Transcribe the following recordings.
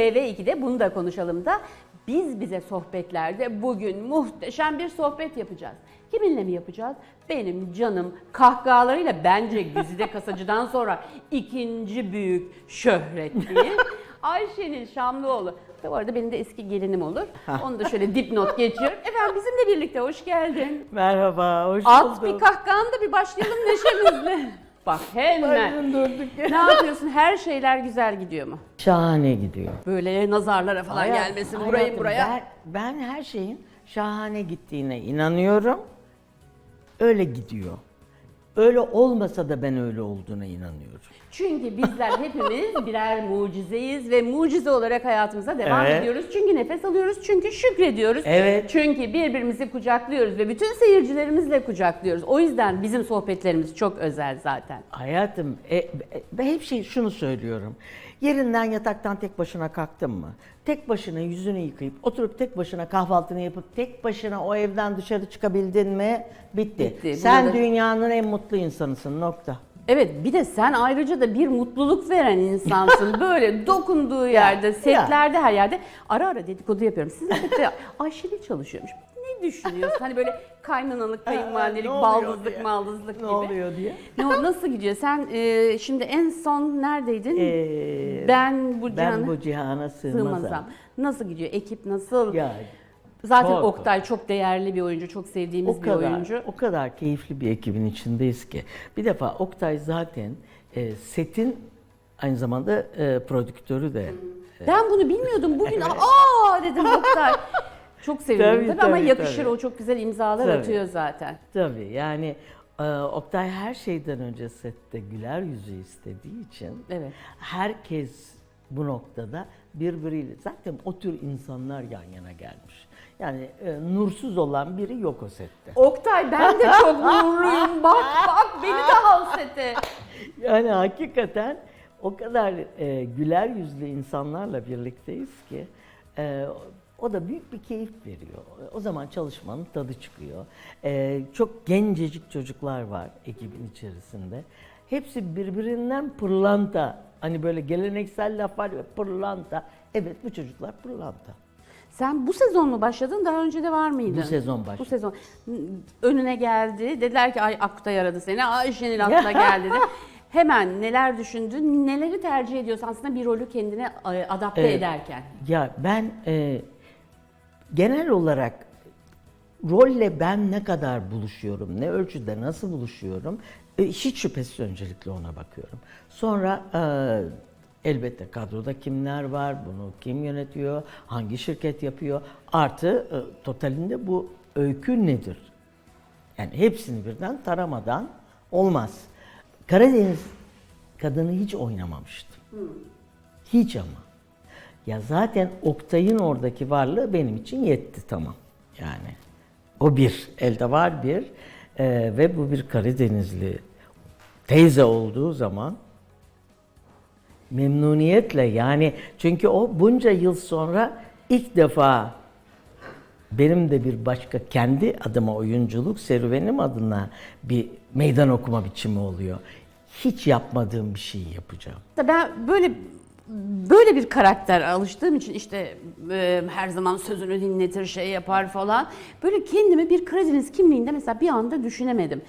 TV2'de bunu da konuşalım da biz bize sohbetlerde bugün muhteşem bir sohbet yapacağız. Kiminle mi yapacağız? Benim canım kahkahalarıyla bence Güzide Kasacı'dan sonra ikinci büyük şöhretliği Ayşenil Şamlıoğlu. Bu arada benim de eski gelinim olur. Onu da şöyle dipnot geçiyorum. Efendim bizimle birlikte hoş geldin. Merhaba, hoş At bulduk. bir kahkahanı da bir başlayalım neşemizle. Bak hemen. Ya. ne yapıyorsun? Her şeyler güzel gidiyor mu? Şahane gidiyor. Böyle nazarlara falan Hayat- gelmesin burayı hayatım, buraya. Ben, ben her şeyin şahane gittiğine inanıyorum. Öyle gidiyor. Öyle olmasa da ben öyle olduğuna inanıyorum. Çünkü bizler hepimiz birer mucizeyiz ve mucize olarak hayatımıza devam Evet. ediyoruz. Çünkü nefes alıyoruz, çünkü şükrediyoruz. Evet. Çünkü birbirimizi kucaklıyoruz ve bütün seyircilerimizle kucaklıyoruz. O yüzden bizim sohbetlerimiz çok özel zaten. Hayatım, e, e, ben hep şey şunu söylüyorum. Yerinden yataktan tek başına kalktın mı? Tek başına yüzünü yıkayıp oturup tek başına kahvaltını yapıp tek başına o evden dışarı çıkabildin mi? Bitti. Bitti. Sen Burada- dünyanın en mutlu insanısın. Nokta. Evet bir de sen ayrıca da bir mutluluk veren insansın. Böyle dokunduğu yerde, setlerde her yerde ara ara dedikodu yapıyorum. Sizin de Ayşe'de çalışıyormuş. Ne düşünüyorsun? Hani böyle kaynanalık, kayınvalidelik, ne oluyor baldızlık, diye. maldızlık Ne gibi. oluyor diye. Ne, o- nasıl gidiyor? Sen e, şimdi en son neredeydin? Ee, ben bu ben bu cihana sığmazam. sığmazam. Nasıl gidiyor? Ekip nasıl? Ya Zaten çok. Oktay çok değerli bir oyuncu, çok sevdiğimiz o bir kadar oyuncu. o kadar keyifli bir ekibin içindeyiz ki. Bir defa Oktay zaten e, setin aynı zamanda e, prodüktörü de. Ben bunu bilmiyordum. Bugün aa dedim Oktay. Çok sevindim tabii, Tabii, ama yakışır tabii. o çok güzel imzalar Tabii. atıyor zaten. Tabii yani e, Oktay her şeyden önce sette güler yüzü istediği için Evet. herkes bu noktada birbiriyle zaten o tür insanlar yan yana gelmiş. Yani e, nursuz olan biri yok o sette. Oktay ben de çok nurluyum. Bak bak beni de al sete. Yani hakikaten o kadar e, güler yüzlü insanlarla birlikteyiz ki e, o da büyük bir keyif veriyor. O zaman çalışmanın tadı çıkıyor. E, çok gencecik çocuklar var ekibin içerisinde. Hepsi birbirinden pırlanta. Hani böyle geleneksel laf var ya pırlanta. Evet bu çocuklar pırlanta. Sen bu sezon mu başladın? Daha önce de var mıydın? Bu sezon başladım. Bu sezon. Önüne geldi. Dediler ki ay Aktay aradı seni. Ayşenil aklına geldi dedi. Hemen neler düşündün, neleri tercih ediyorsun aslında bir rolü kendine e, adapte Evet. ederken. Ya ben e, genel olarak rolle ben ne kadar buluşuyorum, ne ölçüde nasıl buluşuyorum e, hiç şüphesiz öncelikle ona bakıyorum. Sonra e, elbette kadroda kimler var, bunu kim yönetiyor, hangi şirket yapıyor, artı e, totalinde bu öykü nedir? Yani hepsini birden taramadan olmaz. Karadeniz kadını hiç oynamamıştım. Hiç ama. Ya zaten Oktay'ın oradaki varlığı benim için yetti tamam. Yani o bir, elde var bir Ee, ve bu bir Karadenizli teyze olduğu zaman memnuniyetle yani çünkü o bunca yıl sonra ilk defa benim de bir başka kendi adıma oyunculuk serüvenim adına bir meydan okuma biçimi oluyor. Hiç yapmadığım bir şeyi yapacağım. Ben böyle böyle bir karakter alıştığım için işte e, her zaman sözünü dinletir, şey yapar falan. Böyle kendimi bir Karadeniz kimliğinde mesela bir anda düşünemedim.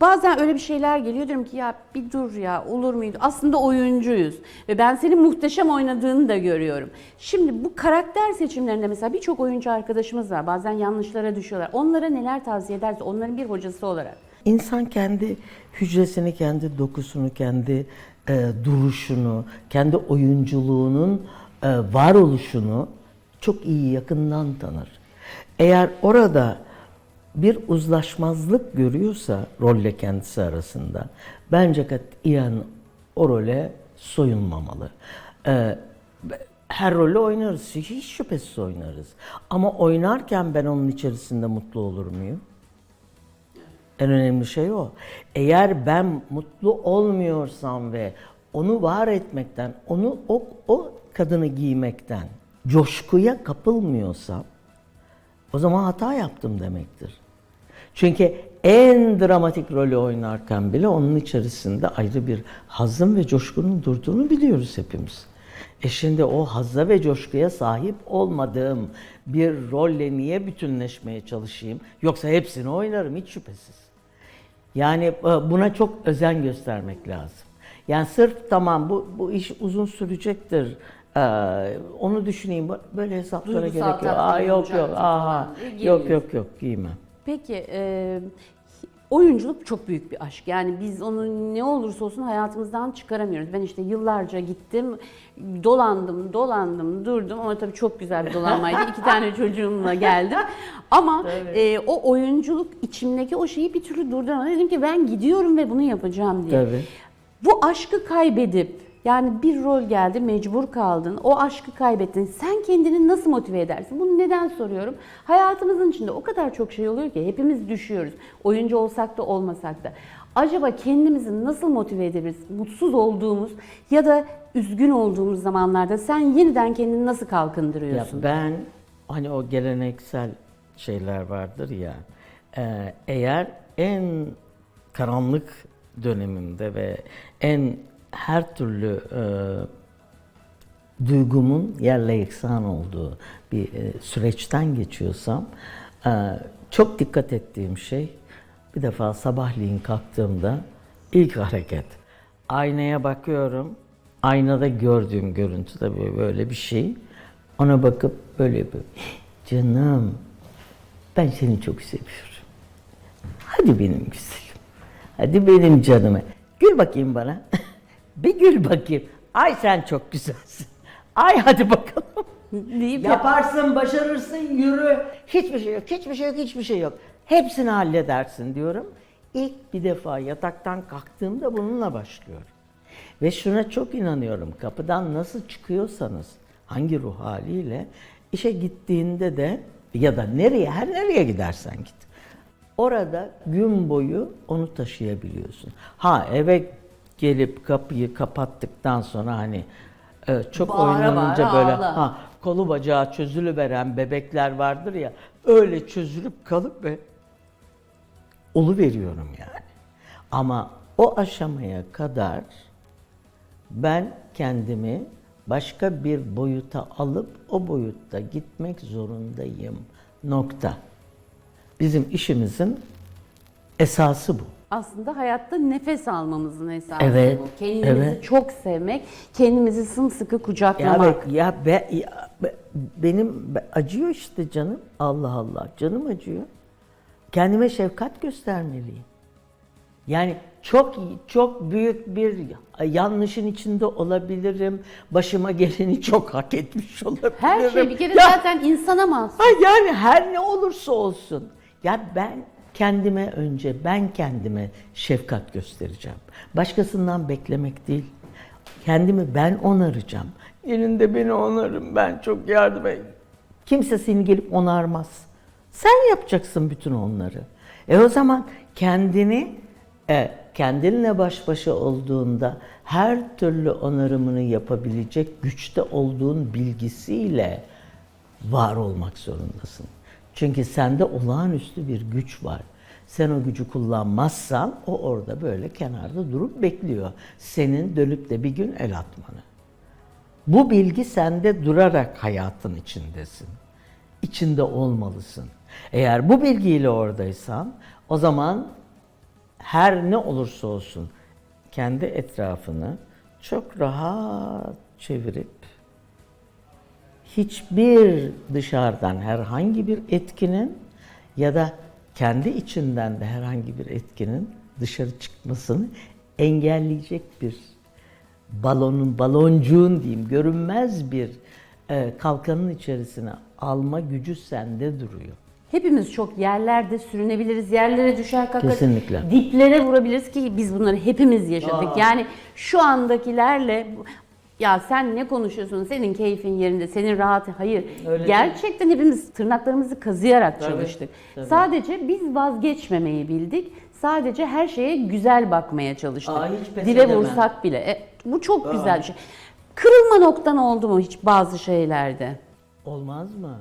Bazen öyle bir şeyler geliyor diyorum ki ya bir dur ya olur muydu? Aslında oyuncuyuz ve ben senin muhteşem oynadığını da görüyorum. Şimdi bu karakter seçimlerinde mesela birçok oyuncu arkadaşımız var. Bazen yanlışlara düşüyorlar. Onlara neler tavsiye edersin? Onların bir hocası olarak. İnsan kendi hücresini, kendi dokusunu, kendi e, duruşunu, kendi oyunculuğunun e, varoluşunu çok iyi yakından tanır. Eğer orada bir uzlaşmazlık görüyorsa rolle kendisi arasında bence katiyen o role soyunmamalı. E, her rolü oynarız, hiç şüphesiz oynarız. Ama oynarken ben onun içerisinde mutlu olur muyum? En önemli şey o. Eğer ben mutlu olmuyorsam ve onu var etmekten, onu o, o kadını giymekten coşkuya kapılmıyorsam o zaman hata yaptım demektir. Çünkü en dramatik rolü oynarken bile onun içerisinde ayrı bir hazım ve coşkunun durduğunu biliyoruz hepimiz. E şimdi o hazza ve coşkuya sahip olmadığım bir rolle niye bütünleşmeye çalışayım? Yoksa hepsini oynarım hiç şüphesiz. Yani e, buna çok özen göstermek lazım. Yani sırf tamam bu, bu iş uzun sürecektir. Ee, onu düşüneyim. Böyle hesaplara Duygusal gerek yok. Aa, yok yok. Aha. Yok yok yok giymem. Peki e, oyunculuk çok büyük bir aşk. Yani biz onu ne olursa olsun hayatımızdan çıkaramıyoruz. Ben işte yıllarca gittim, dolandım, dolandım, durdum ama tabii çok güzel bir dolanmaydı. İki tane çocuğumla geldim. Ama e, o oyunculuk içimdeki o şeyi bir türlü durduramadım. Dedim ki ben gidiyorum ve bunu yapacağım diye. Tabii. Bu aşkı kaybedip yani bir rol geldi mecbur kaldın. O aşkı kaybettin. Sen kendini nasıl motive edersin? Bunu neden soruyorum? Hayatımızın içinde o kadar çok şey oluyor ki hepimiz düşüyoruz. Oyuncu olsak da olmasak da. Acaba kendimizi nasıl motive edebiliriz? Mutsuz olduğumuz ya da üzgün olduğumuz zamanlarda sen yeniden kendini nasıl Ya kalkındırıyorsun? ben hani o geleneksel şeyler vardır ya. e, eğer en karanlık dönemimde ve en her türlü e, duygumun yerle yeksan olduğu bir e, süreçten geçiyorsam e, çok dikkat ettiğim şey bir defa sabahleyin kalktığımda ilk hareket aynaya bakıyorum. Aynada gördüğüm görüntü de böyle- bir şey. Ona bakıp böyle böyle canım ben seni çok seviyorum. Hadi benim güzelim. Hadi benim canıma. Gül bakayım bana. bir gül bakayım. Ay sen çok güzelsin. Ay hadi bakalım. Deyip Yaparsın, başarırsın, yürü. Hiçbir şey yok, hiçbir şey yok, hiçbir şey yok. Hepsini halledersin diyorum. İlk bir defa yataktan kalktığımda bununla başlıyorum. Ve şuna çok inanıyorum. Kapıdan nasıl çıkıyorsanız, hangi ruh haliyle işe gittiğinde de ya da nereye, her nereye gidersen git. Orada gün boyu onu taşıyabiliyorsun. Ha eve gelip kapıyı kapattıktan sonra hani e, çok Bağıra oynanınca bağıra böyle ağla. ha kolu bacağı çözülüveren bebekler vardır ya öyle çözülüp kalıp ve olu veriyorum yani. Ama o aşamaya kadar ben kendimi başka bir boyuta alıp o boyutta gitmek zorundayım. Nokta. Bizim işimizin esası bu. Aslında hayatta nefes almamızın esası Evet, bu. Kendimizi evet. çok sevmek, kendimizi sımsıkı Ya, kucaklamak. be- ya, be, ya be- benim be- acıyor işte canım. Allah Allah. Canım acıyor. Kendime şefkat göstermeliyim. Yani çok çok büyük bir yanlışın içinde olabilirim. Başıma geleni çok hak etmiş olabilirim. Her şey bir kere Ya- zaten insana mahsus. Ha yani her ne olursa olsun. Ya ben kendime önce ben kendime şefkat göstereceğim. Başkasından beklemek değil. Kendimi ben onaracağım. Elinde beni onarım ben çok yardım et. Kimse seni gelip onarmaz. Sen yapacaksın bütün onları. E o zaman kendini e, kendinle baş başa olduğunda her türlü onarımını yapabilecek güçte olduğun bilgisiyle var olmak zorundasın. Çünkü sende olağanüstü bir güç var. Sen o gücü kullanmazsan o orada böyle kenarda durup bekliyor. Senin dönüp de bir gün el atmanı. Bu bilgi sende durarak hayatın içindesin. İçinde olmalısın. Eğer bu bilgiyle oradaysan o zaman her ne olursa olsun kendi etrafını çok rahat çevirip hiçbir dışarıdan herhangi bir etkinin ya da kendi içinden de herhangi bir etkinin dışarı çıkmasını engelleyecek bir balonun, baloncuğun diyeyim görünmez bir e, kalkanın içerisine alma gücü sende duruyor. Hepimiz çok yerlerde sürünebiliriz, yerlere düşer kalkar. Kesinlikle. Diplere vurabiliriz ki biz bunları hepimiz yaşadık. Yani şu andakilerle ya sen ne konuşuyorsun? Senin keyfin yerinde, senin rahatı. Hayır. Öyle Gerçekten hepimiz tırnaklarımızı kazıyarak Tabii, çalıştık. tabii. Sadece biz vazgeçmemeyi bildik. Sadece her şeye güzel bakmaya çalıştık. Aa, hiç Dibe edemem. vursak bile. E, bu çok güzel bir şey. Kırılma noktan oldu mu hiç bazı şeylerde? Olmaz mı?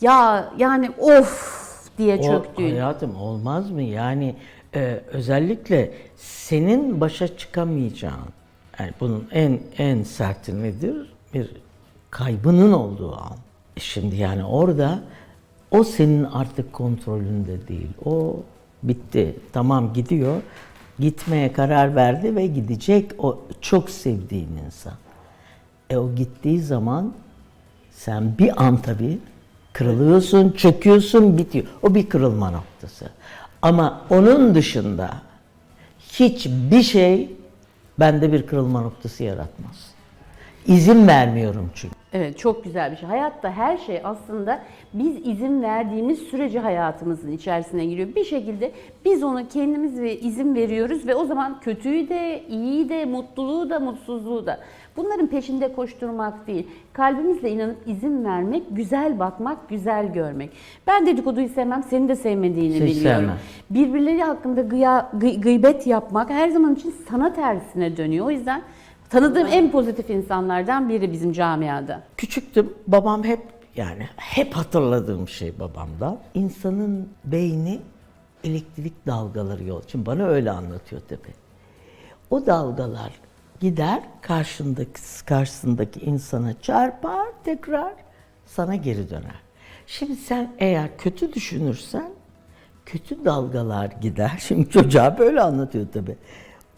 Ya yani of diye çöktüğün. hayatım olmaz mı? Yani e, özellikle senin başa çıkamayacağın, yani bunun en en serti nedir? bir kaybının olduğu an. E Şimdi yani orada o senin artık kontrolünde değil. O bitti. Tamam gidiyor. Gitmeye karar verdi ve gidecek o çok sevdiğin insan. E o gittiği zaman sen bir an tabii kırılıyorsun, çöküyorsun, bitiyor. O bir kırılma noktası. Ama onun dışında hiçbir şey bende bir kırılma noktası yaratmaz. İzin vermiyorum çünkü. Evet çok güzel bir şey. Hayatta her şey aslında biz izin verdiğimiz sürece hayatımızın içerisine giriyor. Bir şekilde biz ona kendimiz ve izin veriyoruz ve o zaman kötüyü de, iyiyi de, mutluluğu da, mutsuzluğu da. Bunların peşinde koşturmak değil. Kalbimizle inanıp izin vermek, güzel bakmak, güzel görmek. Ben dedikoduyu sevmem, senin de sevmediğini Hiç biliyorum. sevmem. Birbirleri hakkında gıya, gı- gıybet yapmak her zaman için sana tersine dönüyor. O yüzden tanıdığım en pozitif insanlardan biri bizim camiada. Küçüktüm, babam hep yani hep hatırladığım şey babamdan. İnsanın beyni elektrik dalgaları yol. Şimdi bana öyle anlatıyor tabii. O dalgalar gider karşındaki karşısındaki insana çarpar tekrar sana geri döner. Şimdi sen eğer kötü düşünürsen kötü dalgalar gider. Şimdi çocuğa böyle anlatıyor tabii.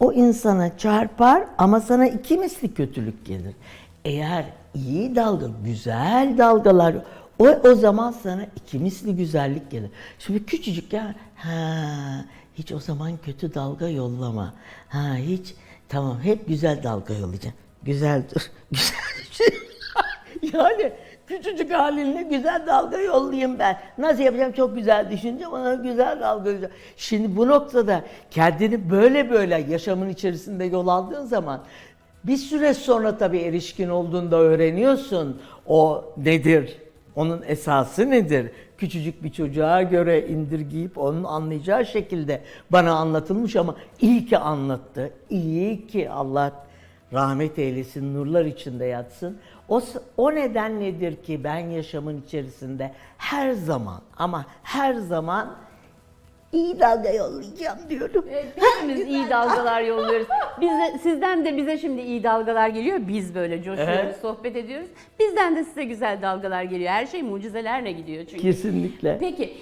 O insana çarpar ama sana iki misli kötülük gelir. Eğer iyi dalga, güzel dalgalar o, o zaman sana iki misli güzellik gelir. Şimdi küçücük ya ha hiç o zaman kötü dalga yollama. Ha hiç tamam hep güzel dalga yollayacağım. Güzel dur. Güzel. yani küçücük halinle güzel dalga yollayayım ben. Nasıl yapacağım çok güzel düşüneceğim ona güzel dalga yollayacağım. Şimdi bu noktada kendini böyle böyle yaşamın içerisinde yol aldığın zaman bir süre sonra tabii erişkin olduğunda öğreniyorsun o nedir, onun esası nedir? Küçücük bir çocuğa göre indirgeyip onun anlayacağı şekilde bana anlatılmış ama iyi ki anlattı. İyi ki Allah rahmet eylesin, nurlar içinde yatsın. O, o neden nedir ki ben yaşamın içerisinde her zaman ama her zaman iyi dalga yollayacağım diyorum. Evet, hepimiz iyi dalgalar yolluyoruz. Bize, sizden de bize şimdi iyi dalgalar geliyor. Biz böyle coşuyoruz, Evet. sohbet ediyoruz. Bizden de size güzel dalgalar geliyor. Her şey mucizelerle gidiyor çünkü. Kesinlikle. Peki